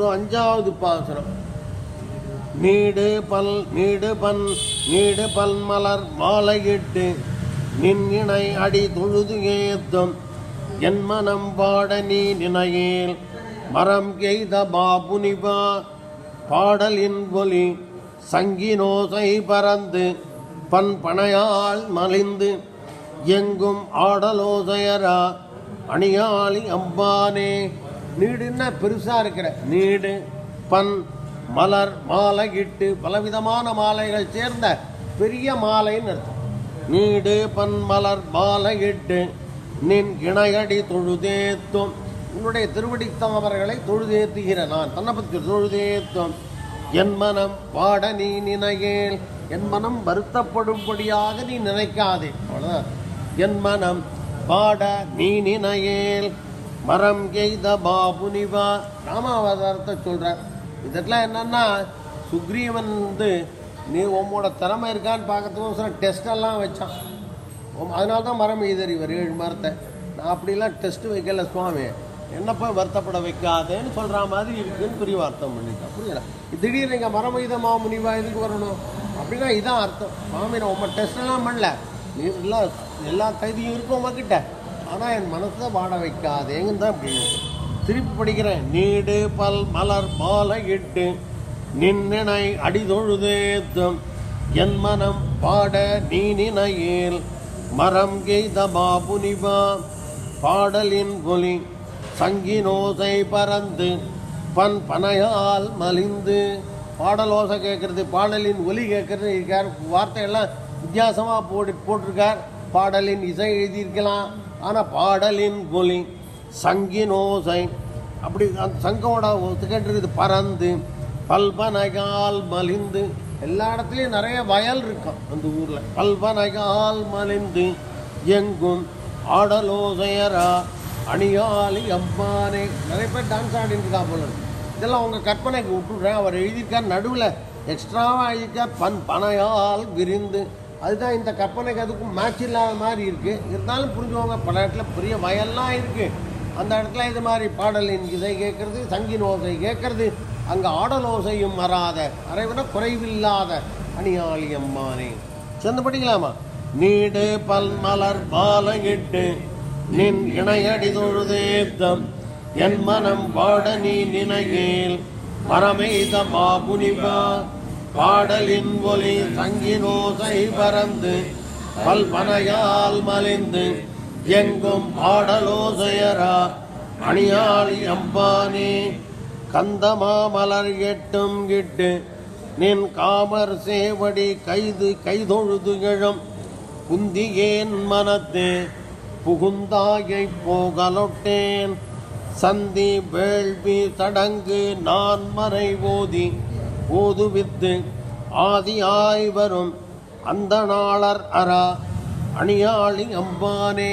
So அஞ்சாவது பாசனம் need பல் நீடு பன் நீடு பல் மலர் மாலையிட்டு நின் இணை அடி தொழுது ஏத்தும். என் மனம் பாட நீ நினையில் மரம் எய்த பாபுனிபா பாடலின் ஒலி சங்கினோசை பறந்து பன் பனையால் மலிந்து எங்கும் ஆடலோசையரா. அணியாளி அம்பானே நீடுன்னா பெருசா இருக்கிற நீடு பன் மலர் மாலையிட்டு பலவிதமான மாலைகள் சேர்ந்த பெரிய மாலைன்னு அர்த்தம். நீடு பன் மலர் மாலையிட்டு நின் இணையடி தொழுதேத்தும். உன்னுடைய திருவடி தாமரைகளை தொழுதேத்துகிற நான். தன்னை பற்றி தொழுதேத்தும். என் மனம் வாட நீ நினையேல். என் மனம் வருத்தப்படும்படியாக நீ நினைக்காதே. அவ்வளோதான் என் மனம் பாட நீ நினையேல். மரம் எய்த பாபுனிவா. ராமாவதாரத்தை சொல்கிறார் இதெல்லாம் என்னன்னா சுக்ரீவன் வந்து நீ உம்மோட திறமை இருக்கான்னு பார்க்கறதுக்கு சில டெஸ்ட் வச்சான். அதனால தான் மரம் எய்தர் இவர் ஏழு மரத்தை. நான் அப்படிலாம் டெஸ்ட்டு வைக்கல சுவாமி. என்னப்பா வருத்தப்பட வைக்காதேன்னு சொல்கிற மாதிரி இருக்குன்னு பெரிய அர்த்தம் பண்ணிட்டேன் புரியல திடீர்னு இங்கே மரம் எய்த முனிவா எதுக்கு வரணும்? அப்படின்னா இதான் அர்த்தம். சுவாமி நான் உங்கள் டெஸ்ட்லாம் எல்லாம் பண்ணல. நீ எல்லாம் எல்லா கைதியும் இருக்கும் உங்ககிட்ட ஆனால் என் மனசை வாட வைக்காதேங்கன்னு தான் அப்படி திருப்பி படிக்கிறேன். நீடு பல் மலர் பால இட்டு நின்னை அடிதொழுதேத்தும் என் மனம் பாட நீ நினையில் மரம் கெய்த பாபுனிபா பாடலின் ஒலி சங்கினோசை பறந்து பன் பனையால் மலிந்து. பாடல் ஓசை கேட்கறது பாடலின் ஒலி கேட்கறது. இருக்கார் வார்த்தையெல்லாம் வித்தியாசமாக போட்டு போட்டிருக்கார். பாடலின் இசை எழுதியிருக்கலாம். ஆனால் பாடலின் ஒலி சங்கினோசை. அப்படி அந்த சங்கோட கேட்டுருக்குது பறந்து பல்பனகால் மலிந்து. எல்லா இடத்துலையும் நிறைய வயல் இருக்கும் அந்த ஊரில். பல்பனகால் மலிந்து எங்கும் ஆடலோசையரா அணியாளி அம்மானே. நிறைய பேர் டான்ஸ் ஆடிட்டு இருக்கா. போல இதெல்லாம் உங்கள் கற்பனைக்கு விட்டுடுறேன். அவர் எழுதியிருக்கார் நடுவில். எக்ஸ்ட்ராவாக எழுதியிருக்கார். பன் பனையால் விரிந்து. அதுதான் இந்த கற்பனைக்கு அதுக்கும் மேட்ச் இல்லாத மாதிரி இருக்குது இருந்தாலும் புரிஞ்சுவாங்க பல இடத்துல பெரிய வயல்லாம் இருக்குது அந்த இடத்துல இது மாதிரி பாடலின் இதை கேட்கறது சங்கின் ஓசை கேட்கறது அங்கே ஆடலோசையும் வராத அரைவிட குறைவில்லாத அணியாளி அம்மானே. சேர்ந்து படிக்கலாமா நீடு பல் மலர் பாலையிட்டு நின் இணையடி தொழுதேத்தம். என் மனம் பாட நீ நினையில் மரமெய்த மாபுனிவா பாடலின் ஒலி தங்கினோசை பறந்து பல்பனையால் மலிந்து எங்கும் பாடலோசையரா அணியாளி அம்பானே கந்தமா மலர் எட்டும் கிட்டு நின் காமர் சேவடி கைது கைதொழுது எழும் புந்தியேன் மனத்தே புகுந்தாயை போகலொட்டேன் சந்தி வேள்வி தடங்கு நான் மறை ஓதி ஓதுவித்து ஆதியாய் வரும் அந்த நாளர் அரா அணியாளி அம்பானே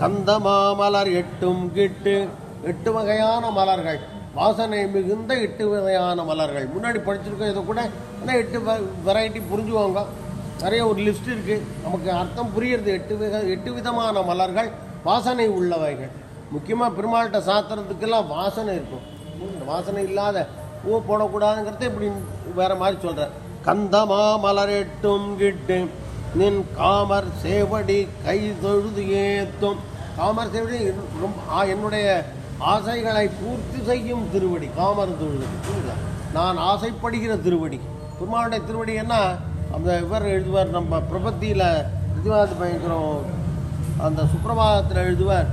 கந்தமாமலர் எட்டும் கிட்டு எட்டு வகையான மலர்கள். வாசனை மிகுந்த எட்டு வகையான மலர்கள். முன்னாடி படிச்சிருக்கோம் இதை கூட ஆனால் எட்டு வெரைட்டி புரிஞ்சுவாங்க. நிறைய ஒரு லிஸ்ட் இருக்குது நமக்கு அர்த்தம் புரியுறது. எட்டு வித எட்டு விதமான மலர்கள் வாசனை உள்ளவைகள். முக்கியமாக பெருமாள்கிட்ட சாத்துறதுக்கெல்லாம் வாசனை இருக்கும். வாசனை இல்லாத ஊ போடக்கூடாதுங்கிறத இப்படி வேற மாதிரி சொல்கிறார் கந்தமா மலரெட்டும் கிட்டு நின் காமர் சேவடி கை தொழுது ஏத்தும். காமர் சேவடி ரொம்ப என்னுடைய ஆசைகளை பூர்த்தி செய்யும் திருவடி காமர் தொழுது. புரியுதா? நான் ஆசைப்படுகிற திருவடி. பெருமாளுடைய திருவடி என்ன? அந்த இவர் எழுதுவார் நம்ம பிரபத்தியில் பிரதிவாத பயங்கரம் அந்த சுப்பிரபாதத்தில் எழுதுவார்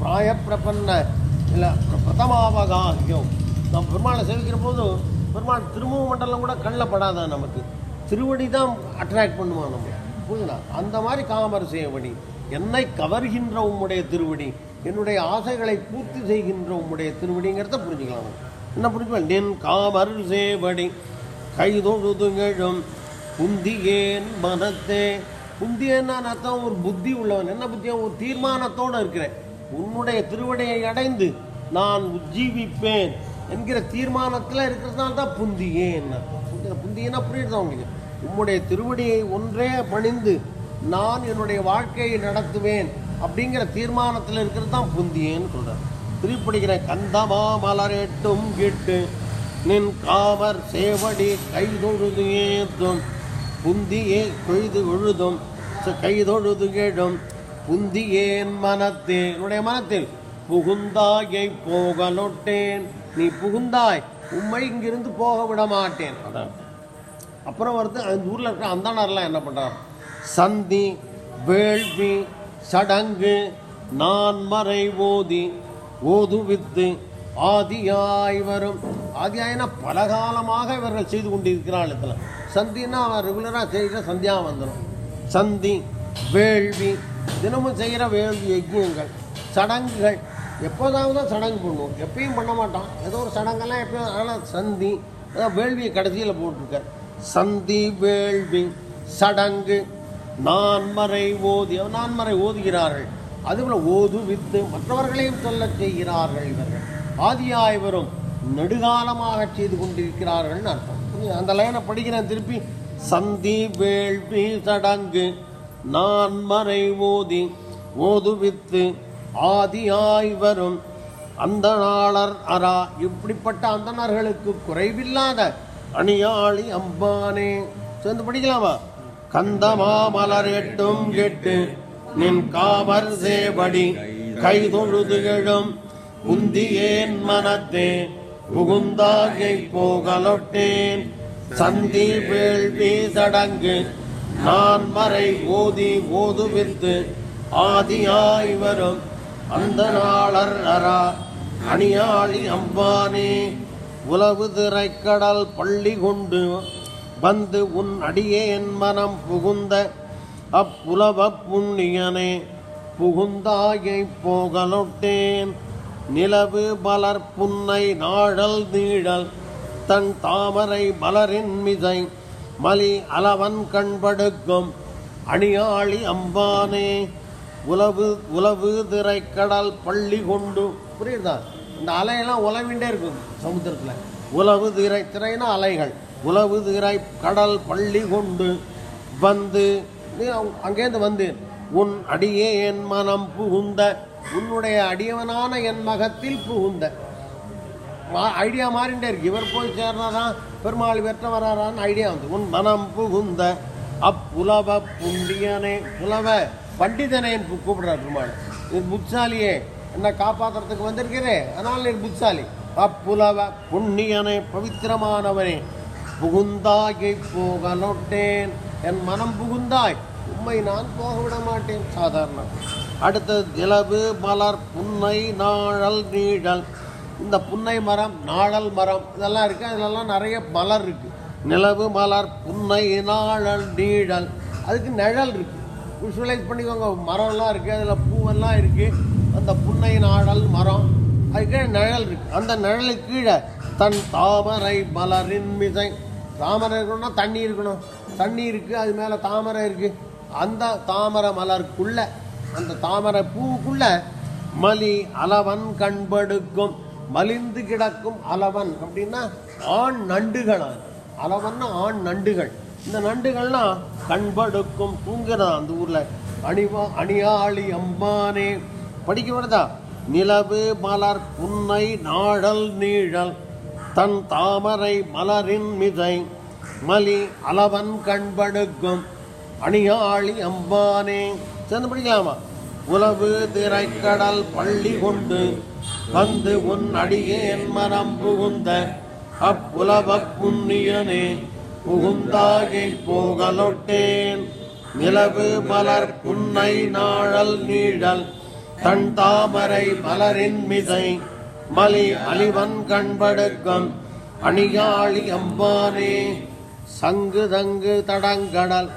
பிராய பிரபன்ன இல்லை பிரதமாவகாகியம். நம்ம பெருமாளை சேவிக்கிற போது பெருமாள் திருமுக மண்டலம் கூட கண்ணில் படாதான் நமக்கு? திருவடி தான் அட்ராக்ட் பண்ணுவான் நம்ம. புரியுதா அந்த மாதிரி காமர் சேவடி. என்னை கவர்கின்ற உம்முடைய திருவடி என்னுடைய ஆசைகளை பூர்த்தி செய்கின்ற உம்முடைய திருவடிங்கிறத புரிஞ்சுக்கலாம் என்ன புரிஞ்சுக்கலாம்? நின் காமர் சேவடி கைதொழுதுங்கழும் புந்தியேன் மனத்தே. புந்தியேன்னா அர்த்தம் ஒரு புத்தி உள்ளவன். என்ன புத்தியா ஒரு தீர்மானத்தோடு இருக்கிறேன். உன்னுடைய திருவடியை அடைந்து நான் உஜ்ஜீவிப்பேன். என்கிற தீர்மானத்தில் இருக்கிறதுனால தான் புந்தியேன் புந்தியன்னா புரியுது உங்களுக்கு? உம்முடைய திருவடியை ஒன்றே பணிந்து நான் என்னுடைய வாழ்க்கையை நடத்துவேன் அப்படிங்கிற தீர்மானத்தில் இருக்கிறது தான் புந்தியேன்னு சொல்கிறார் திருப்பிடிக்கிற கந்தமா மலரெட்டும் கிட்டு நின் காமர் சேவடி கைதொழுது ஏத்தும் புந்தியே கொய்து உழுதும் ச- கைதொழுது கேடும் புந்தியேன் மனத்தே. என்னுடைய மனத்தில் புகுந்தாயை போகலொட்டேன். நீ புகுந்தாய் உம்மை இங்கிருந்து போக விட மாட்டேன் அதான். அப்புறம் வருது அந்த ஊரில் இருக்கிற அந்தனர்லாம் என்ன பண்ணுறார் சந்தி வேள்வி சடங்கு நான் மறை ஓதி ஓதுவித்து ஆதியாய் வரும். ஆதியாயினா பலகாலமாக இவர்கள் செய்து கொண்டிருக்கிறாள் இதில். சந்தின்னா அவன் ரெகுலராக செய்கிற சந்தியா வந்துடும் சந்தி வேள்வி தினமும் செய்கிற வேள்வி யஜ்யங்கள் சடங்குகள் எப்போதாவது தான் சடங்கு பண்ணுவோம் எப்பயும் பண்ண மாட்டான். ஏதோ ஒரு சடங்கெல்லாம் எப்பயும் ஆனால் சந்தி அதான் வேள்வியை கடைசியில் போட்டிருக்கார். சந்தி வேள்வி சடங்கு நான்மறை ஓதி நான்மறை ஓதுகிறார்கள். அதுபோல் ஓது வித்து மற்றவர்களையும் சொல்லச் செய்கிறார்கள் இவர்கள். ஆதியாய் வரும் நெடுகாலமாக செய்து கொண்டிருக்கிறார்கள்னு அர்த்தம். அந்த லைனை படிக்கிறேன் திருப்பி. சந்தி வேள்வி சடங்கு நான்மறை ஓதி ஓதுவித்து ஆதியாய் வரும். அந்தணாளர் அரா இப்படிப்பட்ட அந்தணர்களுக்கு குறைவில்லாத அணியாளி அம்பானே. சேர்ந்து படிக்கலாமா? கந்தமா மலர் எட்டும் கெட்டு நின் காமர் சேபடி கைதொழுது எழும். உந்தியேன் மனத்தே? புகுந்தாகை போகலொட்டேன். சந்தி வேள்வி சடங்கு நான் மறை ஓதி ஓதுவித்து ஆதியாய் வரும். அந்த நாளர் அரா அணியாளி அம்பானே உலவு திரைக்கடல் பள்ளி கொண்டு வந்து உன் அடியேன் மனம் புகுந்த அப்புலவ புண்ணியனே புகுந்தாயை போகலொட்டேன். நிலவு பலர் புன்னை நாழல் நீழல் தன் தாமரை மலரின் மிசை மலி அலவன் கண்படுக்கும் அணியாளி அம்பானே. உலவு உலவு திரைக்கடல் பள்ளி கொண்டு. புரியுதா? இந்த அலையெல்லாம் உலவிண்டே இருக்கும் சமுத்திரத்தில். உலவு திரை திரைனா அலைகள். உலவு திரை கடல் பள்ளி கொண்டு வந்து நீ அங்கேருந்து வந்து உன் அடியே என் மனம் புகுந்த உன்னுடைய அடியவனான என் மகத்தில் புகுந்த. மா- ஐடியா மாறிண்டே இருக்கு. இவர் போய் சேர்றாரா பெருமாள் வெற்ற வராரான்னு ஐடியா வந்து. உன் மனம் புகுந்த அப்புலவ புண்டியனே புலவ பண்டிதனை கூ- கூப்பிடுறார் பெருமாள். இது புட்சாலியே என்ன காப்பாத்துறதுக்கு வந்திருக்கிறே. அதனால் நீ புட்சாலி அப்புலவ புண்ணியனே பவித்திரமானவனே புகுந்தாயை போகலொட்டேன் என் மனம் புகுந்தாய் உம்மை நான் போக விட மாட்டேன். சாதாரணம். அடுத்தது நிலவு மலர் புன்னை நாழல் நீழல். இந்த புன்னை மரம் நாழல் மரம் இதெல்லாம் இருக்கு. அதிலெல்லாம் நிறைய மலர் இருக்கு. நிலவு மலர் புன்னை நாழல் நீழல். அதுக்கு நிழல் இருக்கு. விஷுவலைஸ் பண்ணிக்கோங்க. மரம்லாம் இருக்குது அதில் பூவெல்லாம் இருக்குது அந்த புன்னை நாடல் மரம். அதுக்கு நிழல் இருக்கு. அந்த நிழலுக்கு கீழே தன் தாமரை மலரின் மிசை. தாமரை இருக்கணும்னா தண்ணி இருக்கணும். தண்ணி இருக்குது அது மேலே தாமரை இருக்குது அந்த தாமரை மலருக்குள்ள அந்த தாமரை பூவுக்குள்ள மலி அலவன் கண்படுக்கும். மலிந்து கிடக்கும் அலவன் அப்படின்னா ஆண் நண்டுகள் அது. அலவன்னா ஆண் நண்டுகள். இந்த நண்டுகள்னா கண்படுக்கும் தூங்குறதா அந்த ஊரில். அணிவா அணியாளி அம்பானே. படிக்க வருதா? நிலவு மலர் புன்னை நாழல் நீழல். தன் தாமரை மலரின் மிதை. மலி அலவன் கண்படுக்கும் அணியாளி அம்பானே. சேர்ந்து படிக்கலாமா? உலவு திரைக்கடல் பள்ளி கொண்டு. வந்து உன் அடியேன் மனம் புகுந்த அப்புலவ புண்ணியனே. புகுந்தாகை போகலொட்டேன். நிலவு மலர் புன்னை நாழல் நீழல். கண் தாமரை மலரின் மிதை மலி அழிவன் கண்படுக்கம். அணியாளி அம்பானே. சங்கு தங்கு தடங்கடல்.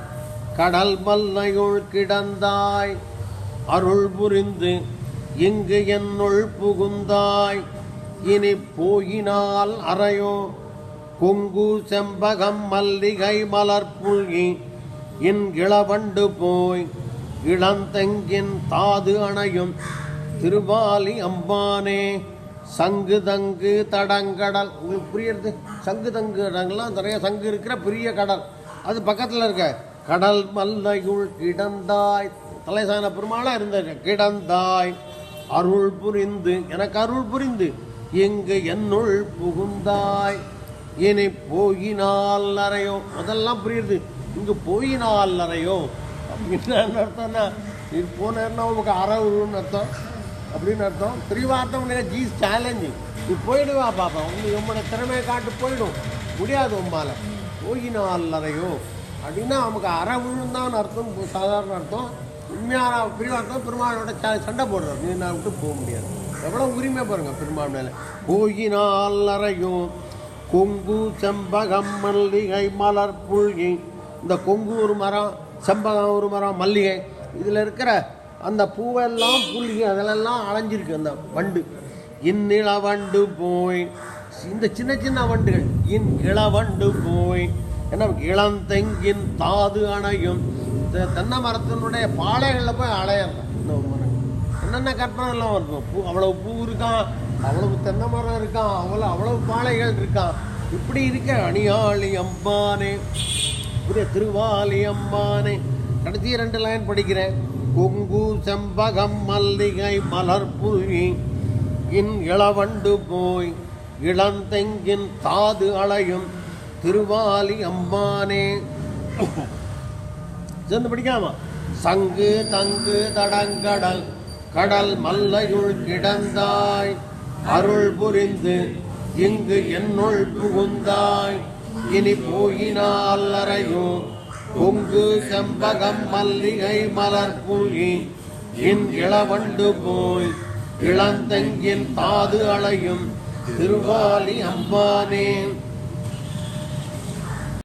கடல் மல்லையுள் கிடந்தாய். அருள் புரிந்து இங்கு என்னுள் புகுந்தாய். இனி போயினால் அறையோ. கொங்கு செம்பகம் மல்லிகை மலர்புல்கி இன் இளவண்டு போய் இளந்தெங்கின் தாது அணையும். திருவாலி அம்பானே சங்கு தங்கு தடங்கடல். உங்களுக்கு புரியுறது? சங்கு தங்கு இடங்கள்லாம் நிறைய சங்கு இருக்கிற பெரிய கடல். அது பக்கத்தில் இருக்க. கடல் மல்லையுள் கிடந்தாய். தலைசான பெருமாளாக இருந்த கிடந்தாய். அருள் புரிந்து. எனக்கு அருள் புரிந்து. இங்கு என்னுள் புகுந்தாய். இனி போயினால் அறையோ அதெல்லாம் புரியுது. இங்கே போயினால் அறையோ அப்படின்னு அர்த்தம்னா இது போனேன்னா உங்களுக்கு அறவுன்னு அர்த்தம். அப்படின்னு அர்த்தம். திரிவார்த்தம் ஜீஸ் சேலஞ்சிங் நீ போயிடுவா பாப்பா. உங்களுக்கு உங்களோட திறமையை காட்டு போயிடும். முடியாது உம்மால். போயினால் அறையோ அப்படின்னா அவனுக்கு அற விழுந்தான்னு அர்த்தம். சாதாரண அர்த்தம். உண்மையான பிரிவார்த்தம் பெருமாளோட சண்டை போடுறார் நீ நான் விட்டு போக முடியாது. எவ்வளோ உரிமை பாருங்கள் பெருமாள் மேலே. போயினால் அறையும் கொங்கு செம்பகம் மல்லிகை மலர் புழுகி இந்த கொங்கு ஒரு மரம் செம்பகம் ஒரு மரம் மல்லிகை. இதில் இருக்கிற அந்த பூவெல்லாம் புல்கி அதிலெல்லாம் அலைஞ்சிருக்கு அந்த வண்டு. இந்நில வண்டு போய் இந்த சின்ன சின்ன வண்டுகள் இன் இளவண்டு போய். என்ன இளந்தெங்கின் தாது அணையும். இந்த தென்னை மரத்தினுடைய பாளைகளில் போய் அலையிறோம். இந்த மரம். என்னென்ன கற்பனை எல்லாம் இருக்கும் பூ அவ்வளோ பூ இருக்கான் அவ்வளவு தென்னை மரம் இருக்கான் அவ்வளோ அவ்வளவு பாளைகள் இருக்கான். இப்படி இருக்க அணியாளி அம்பானே புரிய திருவாலி அம்பானே கடைசி ரெண்டு லைன் படிக்கிறேன். கொங்கு செம்பகம் மல்லிகை மலர் இன் இளவண்டு போய் இளந்தெங்கின் தாது அலையும் திருவாலி அம்பானே சேர்ந்து படிக்காம சங்கு தங்கு தடங்கடல் கடல் மல்லையுள் கிடந்தாய். அருள் புரிந்து இங்கு என்னுள் புகுந்தாய். இனி போயினால் அறையோ கொங்கு செம்பகம் மல்லிகை மலர் பூயி என் இளவண்டு போய் இளந்தங்கின் தாது அலையும் திருவாலி அம்மானேன்